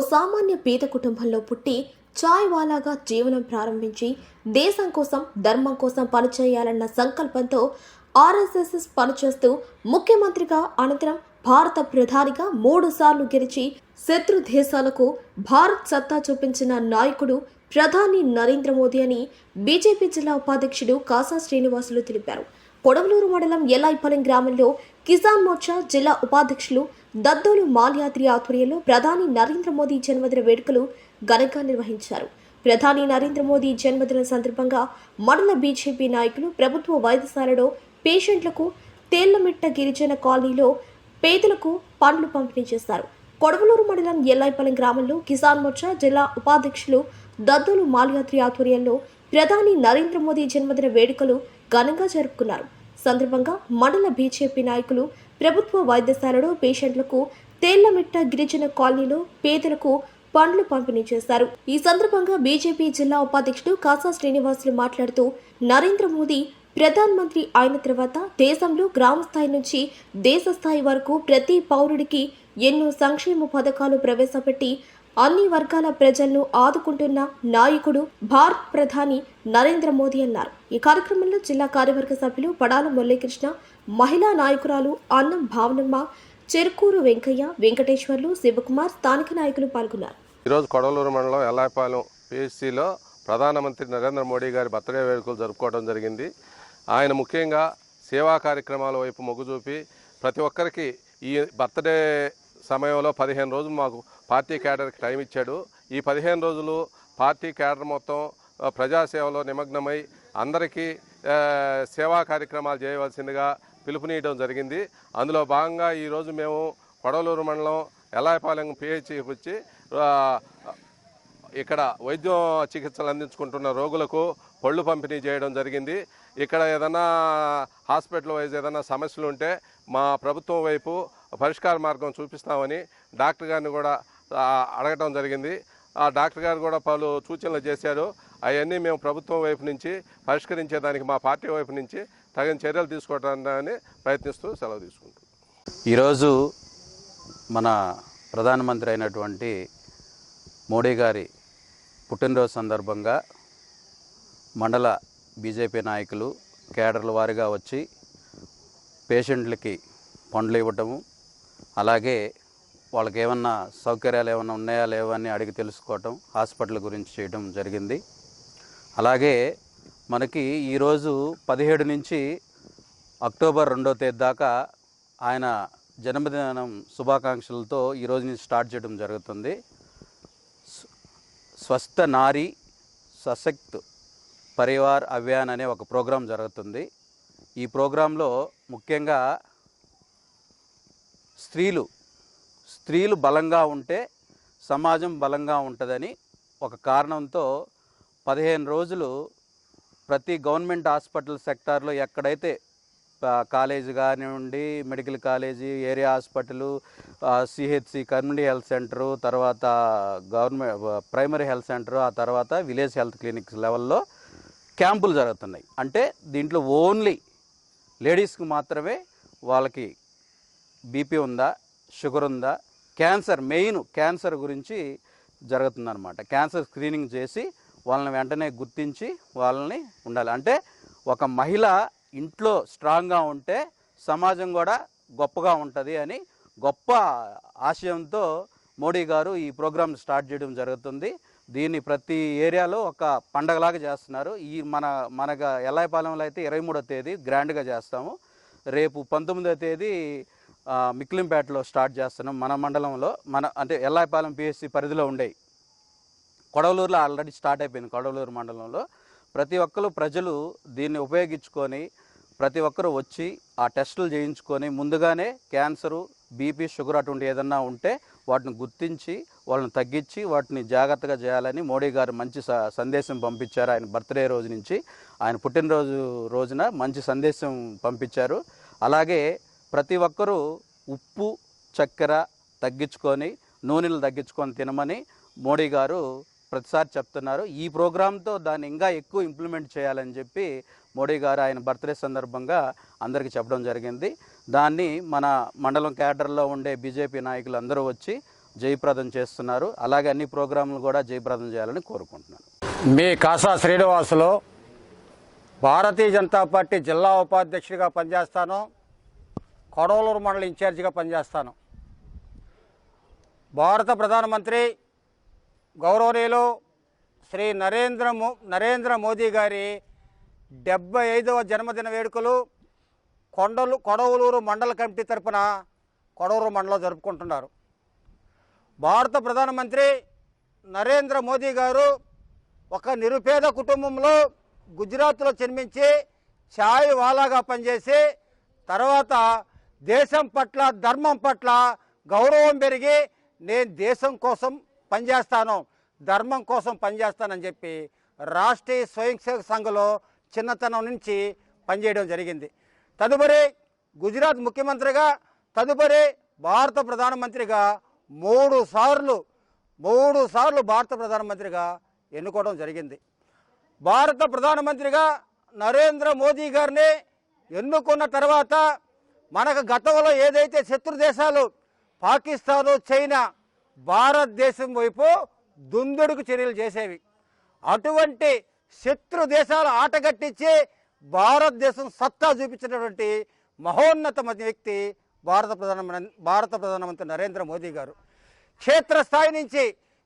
సామాన్య పేద కుటుంబంలో పుట్టి చాయ్ వాలాగా జీవనం ప్రారంభించి దేశం కోసం ధర్మం కోసం పనిచేయాలన్న సంకల్పంతో ఆర్ఎస్ఎస్ పనిచేస్తూ ముఖ్యమంత్రిగా అనంతరం భారత ప్రధానిగా మూడు సార్లు గెలిచి శత్రు దేశాలకు భారత్ సత్తా చూపించిన నాయకుడు ప్రధాని నరేంద్ర మోదీ అని బీజేపీ జిల్లా ఉపాధ్యక్షుడు కాసా శ్రీనివాసులు తెలిపారు. కొడవలూరు మండలం ఎల్లాయిపాలెం గ్రామంలో కిసాన్ మోర్చా జిల్లా ఉపాధ్యక్షులు దద్దోలు మాల్యాద్రి ఆధ్వర్యంలో ప్రధాని నరేంద్ర మోదీ జన్మదిన వేడుకలు ఘనంగా నిర్వహించారు. ప్రధాని నరేంద్ర మోదీ జన్మదిన సందర్భంగా మండల బీజేపీ నాయకులు ప్రభుత్వ వైద్యశాలలో పేషెంట్లకు తేళ్ళమిట్ట గిరిజన కాలనీలో పేదలకు పండ్లు పంపిణీ చేశారు కొడవలూరు మండలం ఎల్లాయిపాలెం గ్రామంలో కిసాన్ మోర్చా జిల్లా ఉపాధ్యక్షులు దద్దోలు మాల్యాద్రి ఆధ్వర్యంలో ప్రధాని నరేంద్ర మోదీ జన్మదిన వేడుకలు ఘనంగా జరుపుకున్నారు. సందర్భంగా మండల బీజేపీ నాయకులు ప్రభుత్వ వైద్యశాలలో పేషెంట్లకు తేళ్ళమిట్ట గిరిజన కాలనీలో పేదలకు పండ్లు పంపిణీ చేశారు. ఈ సందర్భంగా బీజేపీ జిల్లా ఉపాధ్యక్షుడు కాసా శ్రీనివాసులు మాట్లాడుతూ నరేంద్ర మోదీ ప్రధాన మంత్రి అయిన తర్వాత దేశంలో గ్రామ స్థాయి నుంచి దేశ స్థాయి వరకు ప్రతి పౌరుడికి ఎన్నో సంక్షేమ పథకాలు ప్రవేశపెట్టి అన్ని వర్గాల ప్రజలను ఆదుకుంటున్న నాయకుడు భారత్ ప్రధాని నరేంద్ర మోదీ అన్నారు. ఈ కార్యక్రమంలో జిల్లా కార్యవర్గ సభ్యులు పడాల మురళీకృష్ణ మహిళా నాయకురాలు అన్నం భావనమ్మ చెరుకూరు వెంకయ్య వెంకటేశ్వర్లు శివకుమార్ స్థానిక నాయకులు పాల్గొన్నారు. ఈరోజు కొడవలూరు మండలం ఎల్లాయపాలెం పిఎస్సిలో ప్రధానమంత్రి నరేంద్ర మోడీ గారి బర్త్డే వేడుకలు జరుపుకోవడం జరిగింది. ఆయన ముఖ్యంగా సేవా కార్యక్రమాల వైపు మొగ్గు చూపి ప్రతి ఒక్కరికి ఈ బర్త్డే సమయంలో పదిహేను రోజులు మాకు పార్టీ క్యాడర్కి టైం ఇచ్చాడు. ఈ పదిహేను రోజులు పార్టీ క్యాడర్ మొత్తం ప్రజాసేవలో నిమగ్నమై అందరికీ సేవా కార్యక్రమాలు చేయవలసిందిగా పిలుపునీయడం జరిగింది. అందులో భాగంగా ఈరోజు మేము కొడవలూరు మండలం ఎలాయపాలెం పిహెచ్సికి వచ్చి ఇక్కడ వైద్యం చికిత్సలు అందించుకుంటున్న రోగులకు పళ్ళు పంపిణీ చేయడం జరిగింది. ఇక్కడ ఏదైనా హాస్పిటల్ వైజ్ ఏదైనా సమస్యలు ఉంటే మా ప్రభుత్వం వైపు పరిష్కార మార్గం చూపిస్తామని డాక్టర్ గారిని కూడా అడగటం జరిగింది. ఆ డాక్టర్ గారు కూడా పలు సూచనలు చేశారు. అవన్నీ మేము ప్రభుత్వం వైపు నుంచి పరిష్కరించేదానికి మా పార్టీ వైపు నుంచి తగిన చర్యలు తీసుకోవడానికి ప్రయత్నిస్తూ సెలవు తీసుకుంటాం ఈరోజు మన ప్రధానమంత్రి అయినటువంటి మోడీ గారి పుట్టినరోజు సందర్భంగా మండల బీజేపీ నాయకులు కేడర్ల వారిగా వచ్చి పేషెంట్లకి పండ్లు ఇవ్వటము అలాగే వాళ్ళకి ఏమన్నా సౌకర్యాలు ఏమన్నా ఉన్నాయా లేవా అని అడిగి తెలుసుకోవటం హాస్పిటల్ గురించి చేయడం జరిగింది. అలాగే మనకి ఈరోజు పదిహేడు నుంచి అక్టోబర్ రెండో తేదీ దాకా ఆయన జన్మదినం శుభాకాంక్షలతో ఈరోజు నుంచి స్టార్ట్ చేయడం జరుగుతుంది. స్వస్థ నారీ సశక్త్ పరివార్ అభియాన్ అనే ఒక ప్రోగ్రాం జరుగుతుంది. ఈ ప్రోగ్రాంలో ముఖ్యంగా స్త్రీలు స్త్రీలు బలంగా ఉంటే సమాజం బలంగా ఉంటుందని ఒక కారణంతో పదిహేను రోజులు ప్రతి గవర్నమెంట్ హాస్పిటల్ సెక్టార్లో ఎక్కడైతే కాలేజీ కానివ్వండి medical college area hospital CHC community health centre తర్వాత గవర్నమెంట్ ప్రైమరీ హెల్త్ సెంటర్ ఆ తర్వాత విలేజ్ హెల్త్ క్లినిక్స్ లెవెల్లో క్యాంపులు జరుగుతున్నాయి. అంటే దీంట్లో ఓన్లీ లేడీస్కి మాత్రమే వాళ్ళకి బీపీ ఉందా షుగర్ ఉందా? క్యాన్సర్ మెయిన్ క్యాన్సర్ గురించి జరుగుతుందన్నమాట. క్యాన్సర్ స్క్రీనింగ్ చేసి వాళ్ళని వెంటనే గుర్తించి వాళ్ళని ఉండాలి. అంటే ఒక మహిళ ఇంట్లో స్ట్రాంగ్గా ఉంటే సమాజం కూడా గొప్పగా ఉంటుంది అని గొప్ప ఆశయంతో మోడీ గారు ఈ ప్రోగ్రామ్ స్టార్ట్ చేయడం జరుగుతుంది. దీన్ని ప్రతి ఏరియాలో ఒక పండగలాగా చేస్తున్నారు. ఈ మన మనగా ఎల్లాయిపాలెంలో అయితే ఇరవై మూడో తేదీ గ్రాండ్గా చేస్తాము. రేపు పంతొమ్మిదో తేదీ మిక్లింపేటలో స్టార్ట్ చేస్తున్నాం. మన మండలంలో మన అంటే ఎల్లాయిపాలెం పిఎస్సి పరిధిలో ఉండేవి కొడవలూరులో ఆల్రెడీ స్టార్ట్ అయిపోయింది కొడవలూరు మండలంలో. ప్రతి ఒక్కరు ప్రజలు దీన్ని ఉపయోగించుకొని ప్రతి ఒక్కరు వచ్చి ఆ టెస్టులు చేయించుకొని ముందుగానే క్యాన్సరు బీపీ షుగర్ అటువంటి ఏదన్నా ఉంటే వాటిని గుర్తించి వాళ్ళని తగ్గించి వాటిని జాగ్రత్తగా చేయాలని మోడీ గారు మంచి స- సందేశం పంపించారు. ఆయన బర్త్డే రోజు నుంచి ఆయన పుట్టినరోజు రోజున మంచి సందేశం పంపించారు. అలాగే ప్రతి ఒక్కరూ ఉప్పు చక్కెర తగ్గించుకొని నూనెలు తగ్గించుకొని తినమని మోడీ గారు ప్రతిసారి చెప్తున్నారు. ఈ ప్రోగ్రాంతో దాన్ని ఇంకా ఎక్కువ ఇంప్లిమెంట్ చేయాలని చెప్పి మోడీ గారు ఆయన బర్త్డే సందర్భంగా అందరికీ చెప్పడం జరిగింది. దాన్ని మన మండలం క్యాడర్లో ఉండే బీజేపీ నాయకులు అందరూ వచ్చి జయప్రదం చేస్తున్నారు. అలాగే అన్ని ప్రోగ్రాంలు కూడా జయప్రదం చేయాలని కోరుకుంటున్నాను. మీ కాసా శ్రీనివాసులు భారతీయ జనతా పార్టీ జిల్లా ఉపాధ్యక్షుడిగా పనిచేస్తాను. కొడవలూరు మండల ఇన్ఛార్జిగా పనిచేస్తాను. భారత ప్రధానమంత్రి గౌరవనీయులు శ్రీ నరేంద్ర మో నరేంద్ర మోదీ గారి డెబ్బై ఐదవ జన్మదిన వేడుకలు కొండలు కొడవలూరు మండల కమిటీ తరపున కొడవలూరు మండలం జరుపుకుంటున్నారు. భారత ప్రధానమంత్రి నరేంద్ర మోదీ గారు ఒక నిరుపేద కుటుంబంలో గుజరాత్లో జన్మించి ఛాయ్ వాలాగా పనిచేసి తర్వాత దేశం పట్ల ధర్మం పట్ల గౌరవం పెరిగి నేను దేశం కోసం పనిచేస్తాను ధర్మం కోసం పనిచేస్తానని చెప్పి రాష్ట్రీయ స్వయం సేవక సంఘంలో చిన్నతనం నుంచి పనిచేయడం జరిగింది. తదుపరి గుజరాత్ ముఖ్యమంత్రిగా తదుపరి భారత ప్రధానమంత్రిగా మూడు సార్లు మూడు సార్లు భారత ప్రధానమంత్రిగా ఎన్నుకోవడం జరిగింది. భారత ప్రధానమంత్రిగా నరేంద్ర మోదీ గారిని ఎన్నుకున్న తర్వాత మనకు గతంలో ఏదైతే శత్రు దేశాలు పాకిస్తాను చైనా భారతదేశం వైపు దుందుడుకు చర్యలు చేసేవి. అటువంటి శత్రు దేశాలు ఆటగట్టించి భారతదేశం సత్తా చూపించినటువంటి మహోన్నతమైన వ్యక్తి భారత ప్రధానమంత్రి భారత ప్రధానమంత్రి నరేంద్ర మోదీ గారు. క్షేత్రస్థాయి నుంచి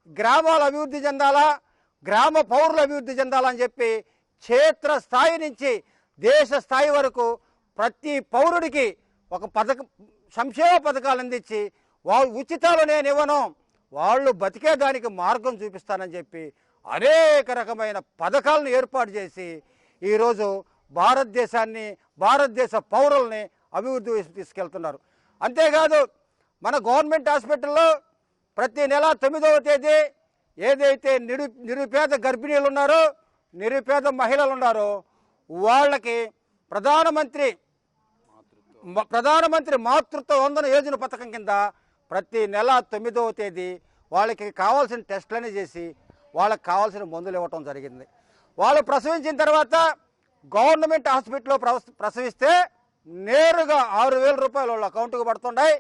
గ్రామాలు అభివృద్ధి చెందాలా గ్రామ పౌరులు అభివృద్ధి చెందాలని చెప్పి క్షేత్రస్థాయి నుంచి దేశ స్థాయి వరకు ప్రతి పౌరుడికి ఒక పథక సంక్షేమ పథకాలు అందించి వాళ్ళు ఉచితాలు నేను ఇవ్వను వాళ్ళు బతికేదానికి మార్గం చూపిస్తానని చెప్పి అనేక రకమైన పథకాలను ఏర్పాటు చేసి ఈరోజు భారతదేశాన్ని భారతదేశ పౌరుల్ని అభివృద్ధి వైపు తీసుకెళ్తున్నారు. అంతేకాదు మన గవర్నమెంట్ హాస్పిటల్లో ప్రతి నెల తొమ్మిదవ తేదీ ఏదైతే నిరు నిరుపేద గర్భిణీలు ఉన్నారో నిరుపేద మహిళలు ఉన్నారో వాళ్ళకి ప్రధానమంత్రి ప్రధానమంత్రి మాతృత్వ వందన యోజన పథకం కింద ప్రతి నెల తొమ్మిదవ తేదీ వాళ్ళకి కావాల్సిన టెస్టులన్నీ చేసి వాళ్ళకి కావాల్సిన మందులు ఇవ్వటం జరిగింది. వాళ్ళు ప్రసవించిన తర్వాత గవర్నమెంట్ హాస్పిటల్లో ప్రసవిస్తే నేరుగా ఆరు వేల రూపాయలు వాళ్ళ అకౌంట్కి పడుతున్నాయి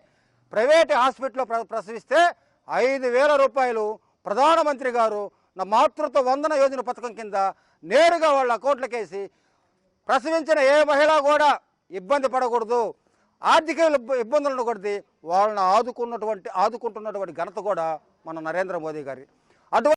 ప్రైవేట్ హాస్పిటల్లో ప్ర- ప్రసవిస్తే ఐదు వేల రూపాయలు ప్రధానమంత్రి గారు నా మాతృత్వ వందన యోజన పథకం కింద నేరుగా వాళ్ళ అకౌంట్లకేసి ప్రసవించిన ఏ మహిళ కూడా ఇబ్బంది పడకూడదు. ఆర్థిక ఇబ్బ- ఇబ్బందులు ఉండకూడదు వాళ్ళని ఆదుకున్నటువంటి ఆదుకుంటున్నటువంటి ఘనత కూడా మన నరేంద్ర మోదీ గారి